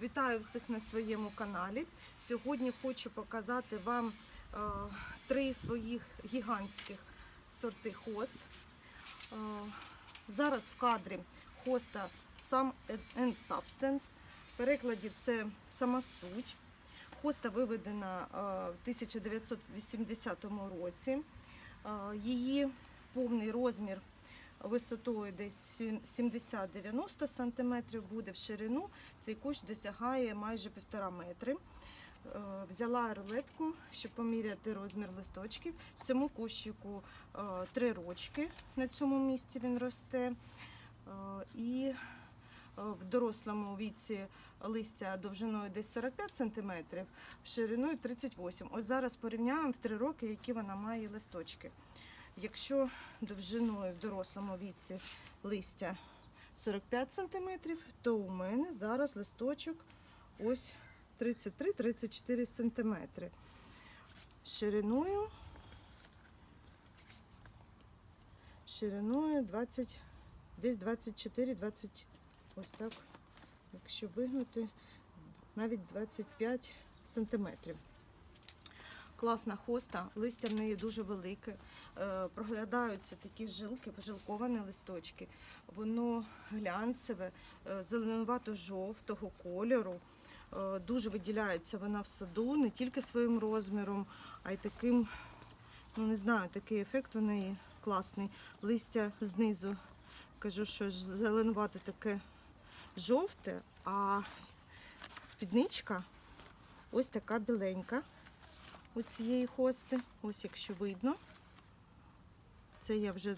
Вітаю всіх на своєму каналі. Сьогодні хочу показати вам е, три своїх гігантських сорти хост. Е, зараз в кадрі хоста Sum and Substance. В перекладі це сама суть. Хоста виведена е, в 1980 році. Її повний розмір висотою десь 70-90 см буде в ширину. Цей кущ досягає майже півтора метри. Е, Взяла рулетку, щоб поміряти розмір листочків. Цьому кущику е, три рочки на цьому місці він росте. Е, І в дорослому віці листя довжиною десь 45 см, шириною 38 Ось зараз порівняємо в три роки, які вона має листочки. Якщо довжиною в дорослому віці листя 45 см, то у мене зараз листочок ось 33-34 см. Шириною, шириною 20, десь 24-20, ось так, якщо вигнути, навіть 25 сантиметрів. Класна хоста, листя в неї дуже велике. Е, Проглядаються такі жилки, пожилковані листочки. Воно глянцеве, е, зеленувато-жовтого кольору. Е, Дуже виділяється вона в саду не тільки своїм розміром, а й таким, ну не знаю, такий ефект у неї класний. Листя знизу, кажу, що зеленувате таке жовте, а спідничка ось така біленька у цієї хости. Ось якщо видно. Це я вже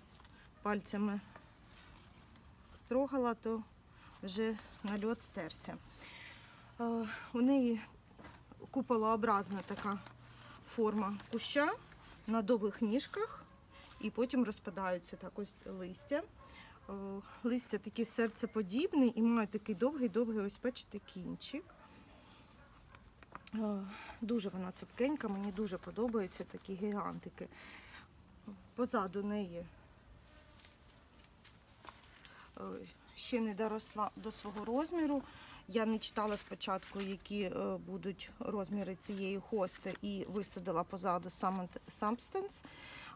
пальцями трогала, то вже нальот стерся. Е, У неї куполообразна така форма куща на довгих ніжках, і потім розпадаються так ось листя. Е, Листя такі серцеподібні і має такий довгий-довгий, ось бачите, кінчик. Дуже вона цупкенька, мені дуже подобаються такі гігантики. Позаду неї е, ще не доросла до свого розміру. Я не читала спочатку, які е, будуть розміри цієї хости, і висадила позаду Substance,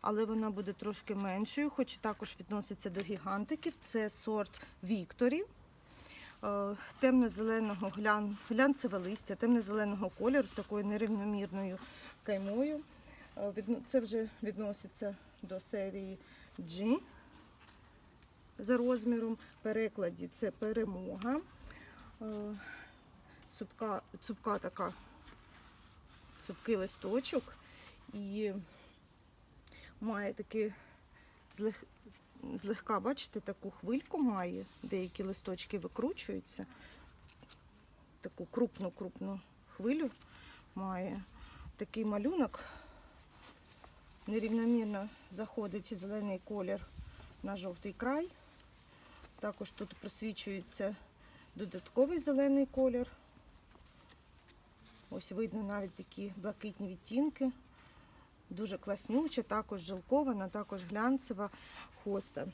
але вона буде трошки меншою, хоч також відноситься до гігантиків. Це сорт Вікторі. Е, темно-зеленого глян, глянцеве листя, темно-зеленого кольору з такою нерівномірною каймою. Е, Це вже відноситься до серії G за розміром. В перекладі це перемога. Е, Цупка, цупка така, цупкий листочок і має злег, злегка, бачите, таку хвильку має, деякі листочки викручуються. Таку крупну-крупну хвилю має. Такий малюнок. Нерівномірно заходить зелений колір на жовтий край. Також тут просвічується додатковий зелений колір. Ось видно навіть такі блакитні відтінки. Дуже класнюча, також жилкована, також глянцева хоста.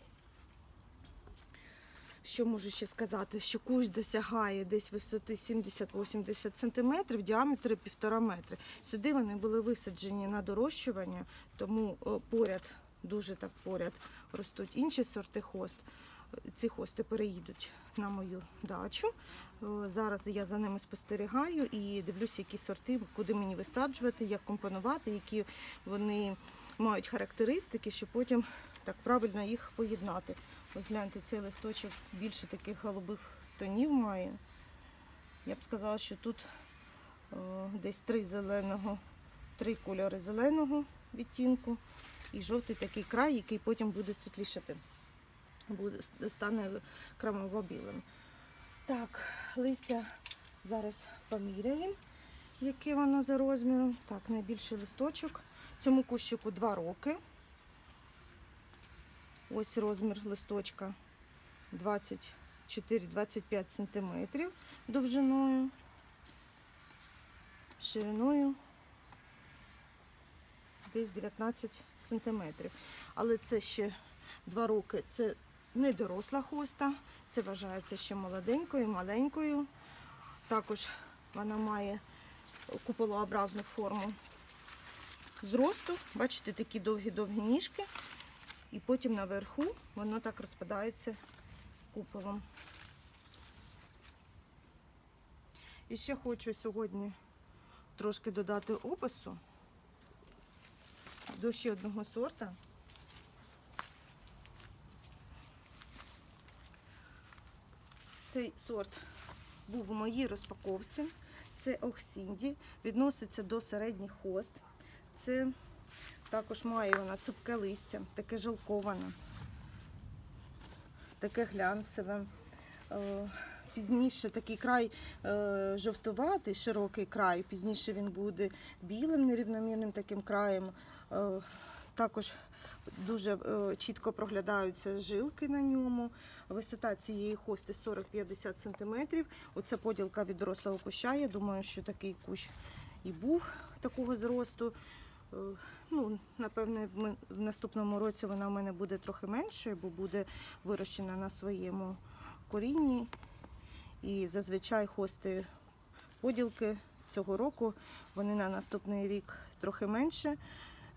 Що можу ще сказати? Що кущ досягає десь висоти 70-80 см, в діаметрі 1,5 метри. Сюди вони були висаджені на дорощування, тому поряд, дуже так поряд ростуть інші сорти хост. Ці хости переїдуть на мою дачу. Е, Зараз я за ними спостерігаю і дивлюся, які сорти, куди мені висаджувати, як компонувати, які вони мають характеристики, щоб потім так правильно їх поєднати. Ось гляньте, цей листочок більше таких голубих тонів має. Я б сказала, що тут е, десь три зеленого, три кольори зеленого відтінку і жовтий такий край, який потім буде світлішати. Буде, стане кремово-білим. Так, листя зараз поміряємо, яке воно за розміром. Так, найбільший листочок. Цьому кущику 2 роки. Ось розмір листочка 24-25 см довжиною, шириною десь 19 см. Але це ще 2 роки. Це не доросла хоста, це вважається ще молоденькою, маленькою. Також вона має куполообразну форму зросту. Бачите, такі довгі-довгі ніжки. І потім наверху воно так розпадається куполом. І ще хочу сьогодні трошки додати опису до ще одного сорта. Цей сорт був у моїй розпаковці. Це Охсінді, відноситься до середніх хост. Це також має вона цупке листя, таке жилковане, таке глянцеве. Е, Пізніше такий край е, жовтуватий, широкий край. Пізніше він буде білим, нерівномірним таким краєм. Е, також дуже е, чітко проглядаються жилки на ньому. Висота цієї хости 40-50 см. Оце поділка від дорослого куща. Я думаю, що такий кущ і був такого зросту. Е, Ну, напевне, в наступному році вона в мене буде трохи меншою, бо буде вирощена на своєму корінні. І зазвичай хости поділки цього року вони на наступний рік трохи менше.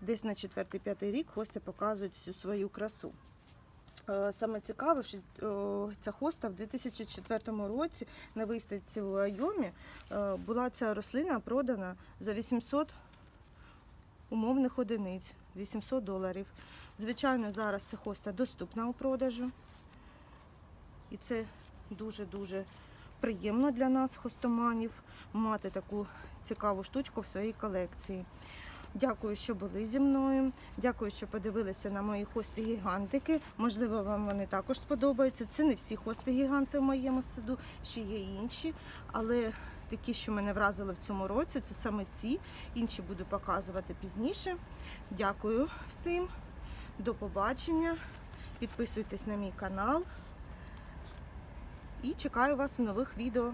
Десь на 4-5 рік хости показують всю свою красу. Е, Саме цікаве, що е, ця хоста в 2004 році на виставці в Айомі е, була ця рослина продана за 800 умовних одиниць, 800 доларів. Звичайно, зараз ця хоста доступна у продажу. І це дуже-дуже приємно для нас, хостоманів, мати таку цікаву штучку в своїй колекції. Дякую, що були зі мною. Дякую, що подивилися на мої хости-гігантики. Можливо, вам вони також сподобаються. Це не всі хости-гіганти в моєму саду, ще є інші. Але такі, що мене вразили в цьому році, це саме ці. Інші буду показувати пізніше. Дякую всім. До побачення. Підписуйтесь на мій канал. І чекаю вас в нових відео.